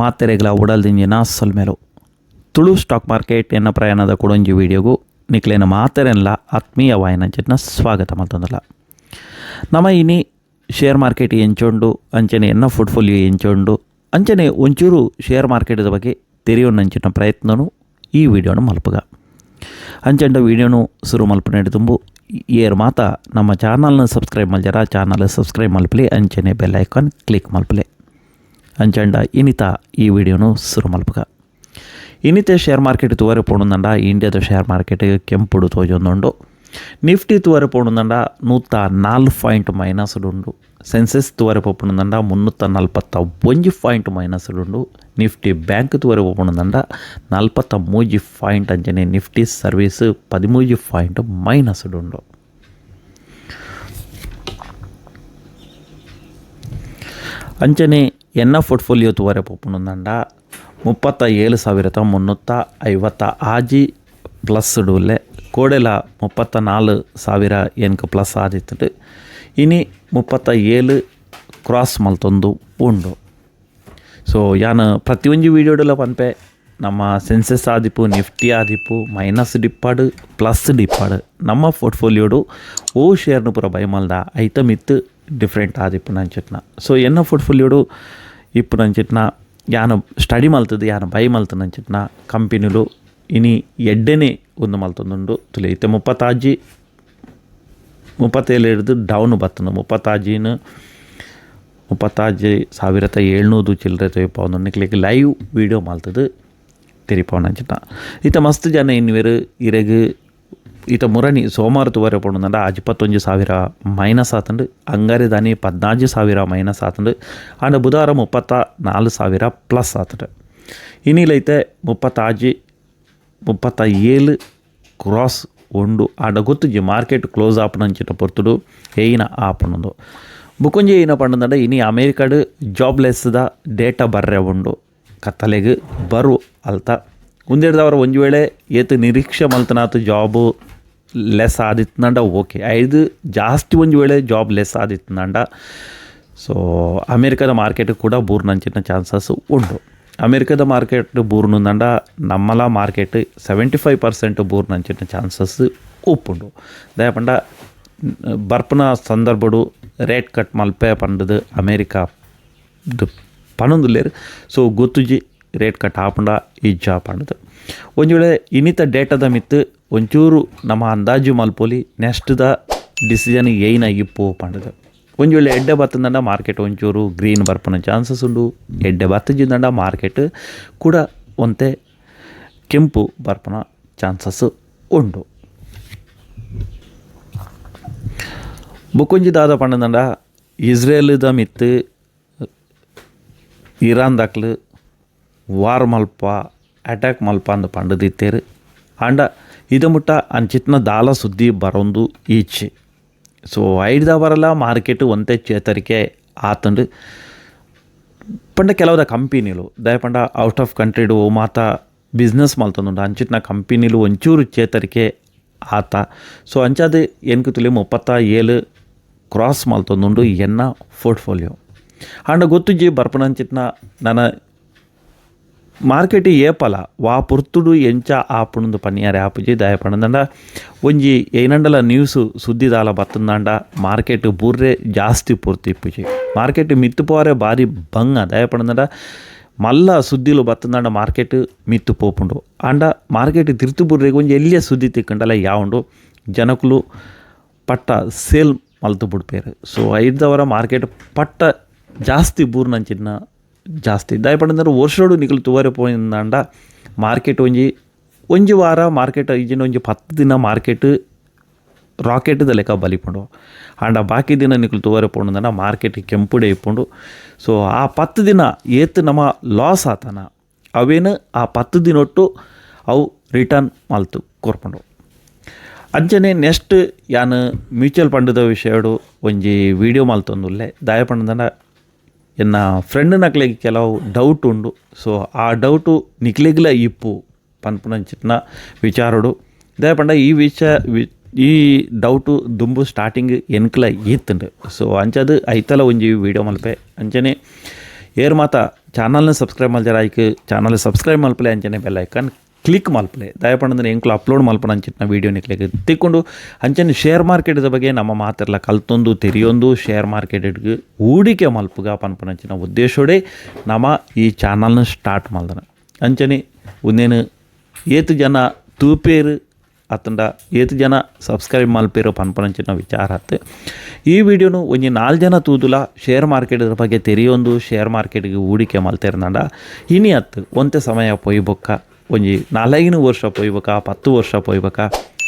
ಮಾತೆರೆಗಳ ಉಡಲ್ದಿಂಜಿನ ಸೊಲ್ಮೆಲು Tulu stock market ಎನ್ನ ಪ್ರಯಾಣದ ಕೊಡೊಂಜಿ ವಿಡಿಯೋಗು ನಿಕ್ಲೇನ ಮಾತೆರೆನ್ಲ ಆತ್ಮೀಯ ವಾಯನಂಚಿನ ಸ್ವಾಗತ ಮತ್ತೊಂದಲ್ಲ ನಮ ಇನಿ ಶೇರ್ ಮಾರ್ಕೆಟ್ ಎಂಚೊಂಡು, ಅಂಚನೆ ಎನ್ನ ಫೋರ್ಟ್ಫೋಲಿಯೋ ಎಂಚೊಂಡು, ಅಂಚನೆ ಒಂಚೂರು ಶೇರ್ ಮಾರ್ಕೆಟದ ಬಗ್ಗೆ ತೆರೆಯೋನಂಚಿನ ಪ್ರಯತ್ನನು ಈ ವಿಡಿಯೋನು ಮಲ್ಪಗ. ಅಂಚಂಡ ವಿಡಿಯೋನು ಶುರು ಮಲ್ಪನೆ ತುಂಬು ಏರ್ ಮಾತ ನಮ್ಮ ಚಾನಲ್ನ ಸಬ್ಸ್ಕ್ರೈಬ್ ಮಲ್ಜರ ಚಾನಲ್ ಸಬ್ಸ್ಕ್ರೈಬ್ ಮಲ್ಪಲಿ, ಅಂಚನೆ ಬೆಲ್ ಐಕಾನ್ ಕ್ಲಿಕ್ ಮಲ್ಪಲೆ. ಅಂಚಂಡ ಇನಿತ ಈ ವಿಡಿಯೋನು ಶುರು ಮಲ್ಪಗ ಇನಿತೆ ಶೇರ್ ಮಾರ್ಕೆಟ್ ತೂವರೆ ಪೋಣುಂದಂಡ ಇಂಡಿಯಾದ ಶೇರ್ ಮಾರ್ಕೆಟ್ ಕೆಂಪುಡು ತೋಜೊಂದುಂಡು ನಿಫ್ಟಿ ತೂವರೆ ಪೋಣುಂದಂಡ ನೂತ ನಾಲ್ಕು ಪಾಯಿಂಟ್ ಮೈನಸ್ಡುಂಡು ಸೆನ್ಸೆಸ್ ತೂವರೆ ಪೋಪುಣುಂದಂಡ ಮುನ್ನೂತ ನಲ್ಪತ್ತ ಒಂಜಿ ಪಾಯಿಂಟ್ ಮೈನಸ್ಡುಂಡು ನಿಫ್ಟಿ ಬ್ಯಾಂಕ್ ತೂವರೆ ಪೋಪುಣುಂದಂಡ ನಲ್ಪತ್ತ ಮೂಜಿ ಪಾಯಿಂಟ್ ಅಂಚನೆ ನಿಫ್ಟಿ ಸರ್ವೀಸ್ ಪದಿಮೂಜಿ ಪಾಯಿಂಟ್ ಮೈನಸ್ಡುಂಡು ಅಂಚನೆ ಎನ್ನ ಪೋರ್ಟ್ಫೋಲಿಯೋ ತೂವರೆ ಪೋಪುಣುಂದಂಡ ಮುಪ್ಪತ್ತ ಏಳು ಸಾವಿರದ ಮುನ್ನೂತ್ತ ಐವತ್ತ ಆಜಿ ಪ್ಲಸ್ ಡೂಲೆ ಕೋಡೆಲ ಮುಪ್ಪತ್ತ ನಾಲ್ ಸಾವಿರ ಎನ್ಕ ಪ್ಲಸ್ ಆದಿತ್ತು ಇನಿ ಮುಪ್ಪತ್ತ ಏಳು ಕ್ರಾಸ್ ಮಲ್ತೊಂದು ಉಂಡು. ಸೊ ಯಾನು ಪ್ರತಿಯೊಂದು ವೀಡಿಯೋಡಲ್ಲ ಪನ್ಪೆ, ನಮ್ಮ ಸೆನ್ಸಸ್ ಆದಿಪ್ಪು ನಿಫ್ಟಿ ಆದಿಪ್ಪು ಮೈನಸ್ ಡಿಪ್ಪಾಡು, ಪ್ಲಸ್ ಡಿಪ್ಪಾಡು, ನಮ್ಮ ಪೋರ್ಟ್ಫೋಲಿಯೋಡು ಓ ಶೇರ್ನು ಪೂರ ಬೈ ಮಲ್ದ ಐಟಮ್ ಇತ್ತು ಡಿಫ್ರೆಂಟ್ ಆದಿಪ್ಪು ನಂಚಿಟ್ನ ಸೊ ಎನ್ನ ಪೋರ್ಟ್ಫೋಲಿಯೋಡು ಇಪ್ಪು ನಂಚಿಟ್ನ ಯಾನ ಸ್ಟಡಿ ಮಲ್ತದು ಯಾನ ಬೈ ಮಲ್ತು ನಂಚಿಟ್ನ ಕಂಪೆನಿಲು ಇನಿ ಎಡ್ಡೆನೆ ಒಂದು ಮಲ್ತೊಂದುಂಡು ತುಲೆ ಇತ್ತೆ ಮುಪ್ಪತ್ತಾಜಿ ಮುಪ್ಪತ್ತೇಳು ಹಿಡಿದು ಡೌನ್ ಬತ್ತನು ಮುಪ್ಪತ್ತಾಜಿನ ಮುಪ್ಪತ್ತಾಜಿ ಸಾವಿರದ ಏಳ್ನೂರು ಚಿಲ್ಲರೆ ತೊಯ್ಪವನು ನಿಕ್ಲಿಕ್ಕೆ ಲೈವ್ ವೀಡಿಯೋ ಮಾಲ್ತದು ತೆರಿಪವನ ಅಂಚಿಟ್ಟ ಈತ ಮಸ್ತ್ ಜನ ಇನ್ನಿವೆರು ಇರೆಗ್ ಈತ ಮುರಣಿ ಸೋಮವಾರ ತುವರೆ ಪೊಂಡುಂದಂಡ ಅಜಿಪ್ಪತ್ತೊಂಜು ಸಾವಿರ ಮೈನಸ್ ಆತಂಡು ಅಂಗಾರೆ ದಾನಿ ಪದ್ನಾಜು ಸಾವಿರ ಮೈನಸ್ ಆತಂಡು ಆಂಡ ಬುಧಾರ ಮುಪ್ಪತ್ತ ನಾಲ್ಕು ಸಾವಿರ ಪ್ಲಸ್ ಆತಂಡು ಇನ್ನಿಲೈತೆ ಮುಪ್ಪತ್ತಾಜಿ ಮುಪ್ಪತ್ತ ಏಳು ಕ್ರಾಸ್ ಉಂಡು ಆಂಡ ಗೊತ್ತುಜಿ ಮಾರ್ಕೆಟ್ ಕ್ಲೋಸ್ ಆಪುನಂಚಿನ ಪೊರ್ತುಡು ಏಯ್ನ ಆಪುನೊಂದು ಬುಕೊಂಜಿ ಏನ ಪಂಡಂಡ ಇನಿ ಅಮೇರಿಕಾಡ್ ಜಾಬ್ಲೆಸ್ದ ಡೇಟಾ ಬರ್ರೆ ಉಂಡು ಕತ್ತಲೆಗ್ ಬರು ಅಲ್ತ ಉಂದೆಡ್ದವರ ಒಂಜಿ ವೇಳೆ ಏತ್ ನಿರೀಕ್ಷೆ ಮಲ್ತನಾತು ಜಾಬು ಲೆಸ್ ಆದಿತ್ತಂಡ ಓಕೆ ಐದು ಜಾಸ್ತಿ ಒಂಜಿ ವೇಳೆ ಜಾಬ್ ಲೆಸ್ ಆದಿತ್ತಂಡ ಸೊ ಅಮೇರಿಕದ ಮಾರ್ಕೆಟ್ ಕೂಡ ಬೂರ್ನಂಚಿನ ಚಾನ್ಸಸ್ ಉಂಡು ಅಮೇರಿಕದ ಮಾರ್ಕೆಟ್ ಬೂರ್ನುಂದಂಡ ನಮ್ಮಲ ಮಾರ್ಕೆಟ್ ಸೆವೆಂಟಿ ಫೈವ್ ಪರ್ಸೆಂಟ್ ಬೂರ್ನಂಚಿನ ಚಾನ್ಸಸ್ ಉಪ್ಪುಂಡು ದಯಪಂಡ, ಬರ್ಪನ ಸಂದರ್ಭಡು ರೇಟ್ ಕಟ್ ಮಲ್ಪೆ ಪಂಡದು ಅಮೇರಿಕಾ ಪನೊಂದುಲ್ಲೇರು ಸೊ ಗೊತ್ತುಜಿ ರೇಟ್ ಕಟ್ ಆಪುಂಡ ಇಜ್ಜ ಪಂಡದು. ಒಂಜಿ ವೇಳೆ ಇನ್ನಿತ ಡೇಟಾದ ಮಿತ್ತು ಒಂಚೂರು ನಮ್ಮ ಅಂದಾಜು ಮಲ್ಪೊಲಿ ನೆಕ್ಸ್ಟ್ದ ಡಿಸಿಷನ್ ಏಯ್ನ ಇಪ್ಪು ಪಂಡದ. ಒಂದು ವೇಳೆ ಎಡ್ಡೆ ಬತ್ತಂದಂಡ ಮಾರ್ಕೆಟ್ ಒಂಚೂರು ಗ್ರೀನ್ ಬರ್ಪನ ಚಾನ್ಸಸ್ ಉಂಡು. ಎಡ್ಡೆ ಬತ್ತಜಿಂದಂಡ ಮಾರ್ಕೆಟ್ ಕೂಡ ಒಂತೆ ಕೆಂಪು ಬರ್ಪನ ಚಾನ್ಸಸ್ ಉಂಡು. ಬುಕೊಂಜಿ ದಾದ ಪಂಡದಂಡ ಇಸ್ರೇಲ್ದ ಮಿತ್ತು, ಇರಾನ್ ದಾಖಲು, ವಾರ್ ಮಲ್ಪ ಅಟ್ಯಾಕ್ ಮಲ್ಪ ಅಂದ್ ಪಂಡದಿತ್ತೇರು. ಆಂಡ ಇದು ಮುಟ್ಟ ಅಂಚಿತ್ನ ದಾಲ ಸುದ್ದಿ ಬರೊಂದು ಈಚೆ. ಸೊ ಐಡ್ದ ಬರಲ್ಲ, ಮಾರ್ಕೆಟ್ ಒಂದೇ ಚೇತರಿಕೆ ಆತಂಡು ಪಂಡ ಕೆಲವುದ ಕಂಪೆನಿಲು. ದಯಪಂಡ ಔಟ್ ಆಫ್ ಕಂಟ್ರಿಡು ಮಾತ ಬಿಸ್ನೆಸ್ ಮಲ್ತೊಂದುಂಡು. ಅಂಚಿತ್ನ ಕಂಪೆನಿಲು ಒಂಚೂರು ಚೇತರಿಕೆ ಆತ. ಸೊ, ಅಂಚಾದ ಎನ್ಕು ತುಲಿ ಮುಪ್ಪತ್ತ ಏಳು ಕ್ರಾಸ್ ಮಲ್ತೊಂದುಂಡು ಎನ್ನ ಪೋರ್ಟ್ಫೋಲಿಯೋ. ಆಂಡ ಗೊತ್ತುಜಿ ಬರ್ಪನಂಚಿತ್ನ ನನ್ನ ಮಾರ್ಕೆಟ್ ಏಪಲ ವಾ ಪುರ್ತುಡು ಎಂಚ ಆಪುಣಂದು ಪನ್ನಿಯಾರೆ ಆಪುಜಿ ದಯ ಪಣದಂಡ. ಒಂಜಿ ಏನಂಡಲ ನ್ಯೂಸ್ ಸುದ್ದಿದಾಲ ಬತ್ತಂದಾಂಡ, ಮಾರ್ಕೆಟ್ ಬುರ್ರೆ ಜಾಸ್ತಿ ಪೂರ್ತಿ ಇಪ್ಪುಜಿ ಮಾರ್ಕೆಟ್ ಮಿತ್ತು ಪೋರೆ ಬಾರಿ ಬಂಗ ದಯ ಪಣದಂಡ. ಮಲ್ಲ ಸುದ್ದಿಲು ಬತ್ತಂದಾಂಡ ಮಾರ್ಕೆಟ್ ಮಿತ್ತು ಪೋಪುಂಡು. ಆಂಡ ಮಾರ್ಕೆಟ್ ತಿರ್ತು ಬುರ್ರೆಗೆ ಒಂಜಿ ಎಲ್ಲಿಯ ಸುದ್ದಿ ತಿಕ್ಕಂಡಲ ಯಾವುಂಡು ಜನಕುಲು ಪಟ್ಟ ಸೇಲ್ ಮಲ್ತು ಬಿಡ್ಪೇರು. ಸೊ ಐದವರ ಮಾರ್ಕೆಟ್ ಪಟ್ಟ ಜಾಸ್ತಿ ಬೂರ್ನಂಚಿನ ಜಾಸ್ತಿ. ದಯಪಡಂದ್ರೆ ವರ್ಷೋಡು ನಿಕಲು ತೂವರೆ ಪೋಯಿಂದಾಂಡ ಮಾರ್ಕೆಟ್ ಒಂಜಿ ಒಂಜಿ ವಾರ ಮಾರ್ಕೆಟ್, ಈಜಿನ ಒಂಜಿ ಪತ್ತು ದಿನ ಮಾರ್ಕೆಟ್ ರಾಕೆಟ್ದ ಲೆಕ್ಕ ಬಲಿಪುಂಡು. ಆಂಡ ಬಾಕಿ ದಿನ ನಿಕಲು ತೂವರೆ ಪೋಂಡುಂದಂಡ ಮಾರ್ಕೆಟ್ ಕೆಂಪುಡೆ ಇಪ್ಪುಂಡು. ಸೊ, ಆ ಪತ್ತು ದಿನ ಏತ್ ನಮ್ಮ ಲಾಸ್ ಆತನ. ಅವೇನು ಆ ಪತ್ತು ದಿನೊಟ್ಟು ಅವು ರಿಟರ್ನ್ ಮಾಲ್ತು ಕೋರ್ಪಂಡು. ಅಂಚನೆ ನೆಕ್ಸ್ಟ್ ಯಾನು ಮ್ಯೂಚುವಲ್ ಫಂಡ್ದ ವಿಷಯಡು ಒಂಜಿ ವಿಡಿಯೋ ಮಲ್ತೊಂದುಲ್ಲೆ. ದಾಯ ಎನ್ನ ಫ್ರೆಂಡ್ ನಕ್ಲೆಗ್ ಕೆಲವು ಡೌಟ್ ಉಂಡು ಸೊ ಆ ಡೌಟು ನಿಕ್ಲೆಗ್ಲ ಇಪ್ಪು ಪನ್ಪುನಂಚಿತ್ನ ವಿಚಾರಡು ದಾಯ ಪಂಡ ಈ ವಿಷಯ ವಿ- ಈ ಡೌಟು ದುಂಬು ಸ್ಟಾರ್ಟಿಂಗ್ ಎನ್ಕಲ ಇತ್ತುಂಡು ಸೊ ಅಂಚದು ಐತಲ ಒಂಜಿ ವಿಡಿಯೋ ಮಲ್ಪೆ ಅಂಚನೆ ಏರ್ ಮಾತ ಚಾನಲ್ನ ಸಬ್ಸ್ಕ್ರೈಬ್ ಮಲ್ಜಾರ ಆಯ್ಕೆ ಚಾನಲ್ ಸಬ್ಸ್ಕ್ರೈಬ್ ಮಲ್ಪಲೆ ಅಂಚನೆ ಬೆಲ್ ಐಕನ್ ಕ್ಲಿಕ್ ಮಲ್ಪಲೆ ದಯಪಂದ್ರೆ ಎಂಕ್ಲು ಅಪ್ಲೋಡ್ ಮಲ್ಪನ ಅಂಚಿನ ವೀಡಿಯೋ ಕ್ಲಿಕ್ ತಿಕ್ಕೊಂಡು ಅಂಚನೆ ಶೇರ್ ಮಾರ್ಕೆಟ್ದ ಬಗ್ಗೆ ನಮ್ಮ ಮಾತೆಲ್ಲ ಕಲ್ತೊಂದು, ತೆರಿಯೊಂದು ಶೇರ್ ಮಾರ್ಕೆಟ್ಗೆ ಹೂಡಿಕೆ ಮಲ್ಪುಗ ಪನ್ಪನಂಚಿನ ಉದ್ದೇಶೋಡೆ ನಮ್ಮ ಈ ಚಾನಲ್ನ ಸ್ಟಾರ್ಟ್ ಮಲ್ದನ ಅಂಚನೆ ಒಂದೇನು ಏತು ಜನ ತೂಪೇರು ಅತ್ತಂಡ ಏತು ಜನ ಸಬ್ಸ್ಕ್ರೈಬ್ ಮಲ್ಪೇರೋ ಪನ್ಪನಂಚಿನ ವಿಚಾರ ಆತು. ಈ ವಿಡಿಯೋನು ಒಂಜಿ ನಾಲ್ಕು ಜನ ತೂದುಲ ಶೇರ್ ಮಾರ್ಕೆಟ್ ಬಗ್ಗೆ ತೆರೆಯೊಂದು ಶೇರ್ ಮಾರ್ಕೆಟ್ಗೆ ಹೂಡಿಕೆ ಮಲ್ತಿರ್ನಂಡ ಇನಿ ಅತ್ತು, ಒಂತೆ ಸಮಯ ಪೊಯ್ಬೊಕ್ಕ. ಒಂಜಿ ನಾಲ್ಕೈನು ವರ್ಷ ಪೊಯ್ಬೇಕ, ಪತ್ತು ವರ್ಷ ಪೊಯ್ಬೇಕ,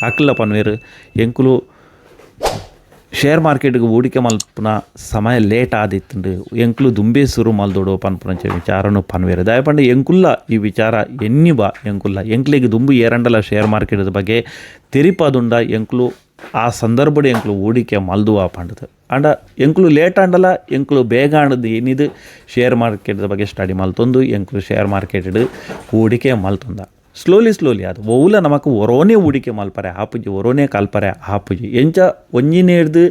ಅಕ್ಲ ಪನ್ವೇರು ಎಂಕುಲು ಶೇರ್ ಮಾರ್ಕೆಟ್ಗೆ ಹೂಡಿಕೆ ಮಲ್ಪನ ಸಮಯ ಲೇಟ್ ಆದಿತ್ತುಂಡು. ಎಂಕುಲು ದುಂಬೆ ಸುರು ಮಲ್ದೋಡು ಪನ್ಪುನಂಚ ವಿಚಾರನು ಪನ್ವೇರು. ದಯಪಂಡ ಎಂಕುಲ್ಲ ಈ ವಿಚಾರ ಎನ್ನಿ ಬಾ ಎಂಕುಲ್ಲ. ಎಂಕ್ಲಿಗೆ ದುಂಬು ಏರಂಡಲ ಶೇರ್ ಮಾರ್ಕೆಟ್ ಬಗ್ಗೆ ತೆರಿಪದುಂಡ ಎಂಕ್ಲು ಆ ಸಂದರ್ಭಡ್ ಎಂಕ್ಲು ಹೂಡಿಕೆ ಮಲ್ದುವ ಪಂಡದು ಅಂಡ ಎಂಕ್ಲು ಲೇಟ್ ಆಂಡಲ ಎಂಕ್ಲು ಬೇಗ ಆಂಡದು ಏನಿದು? ಶೇರ್ ಮಾರ್ಕೆಟ್ ಬಗ್ಗೆ ಸ್ಟಡಿ ಮಲ್ತೊಂದು ಎಂಕ್ಲು ಶೇರ್ ಮಾರ್ಕೆಟ್ ಹೂಡಿಕೆ ಮಲ್ತೊಂದ. ಸ್ಲೋಲಿ ಸ್ಲೋಲಿ ಅದು. ಒವುಲ ನಮಕ್ ಒರೋನೇ ಹೂಡಿಕೆ ಮಲ್ಪರೆ ಆಪುಜಿ ಒರೋನೇ ಕಲ್ಪರೆ ಆಪುಜಿ ಎಂಚ ಒಂಜಿನೇ ಹಿಡ್ದು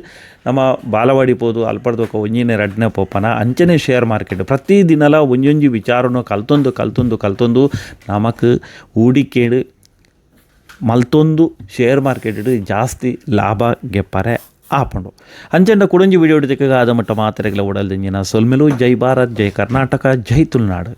ನಮ್ಮ ಬಾಲವಾಡಿ ಪೋದು ಅಲ್ಪಡ್ದೋಕ ಒಂಜಿನೇ ರಡ್ನೆ ಪೋಪನ, ಅಂಚನೆ ಶೇರ್ ಮಾರ್ಕೆಟ್ ಪ್ರತಿ ದಿನಲ ಒಂಜೊಂಜಿ ವಿಚಾರನೂ ಕಲ್ತೊಂದು ಕಲ್ತೊಂದು ಕಲ್ತೊಂದು ನಮಕ್ ಹೂಡಿಕೆಡು ಮಲ್ತೊಂದು ಶೇರ್ ಮಾರ್ಕೆಟ್ ಜಾಸ್ತಿ ಲಾಭ ಗೆಪ್ಪರೆ ಆಪಂಡು. ಅಂಚೆಂಡ ಕುಡಂಜಿ ವಿಡಿಯೋ ಹಿಡಿದಕ್ಕೆ ಆದ ಮಟ್ಟ ಮಾತ್ರೆಗಳ ಓಡಲ್ದಿಂಜಿನ ಸೊಲ್ಮೆಲು, ಜೈ ಭಾರತ್, ಜೈ ಕರ್ನಾಟಕ, ಜೈ ತುಳುನಾಡು.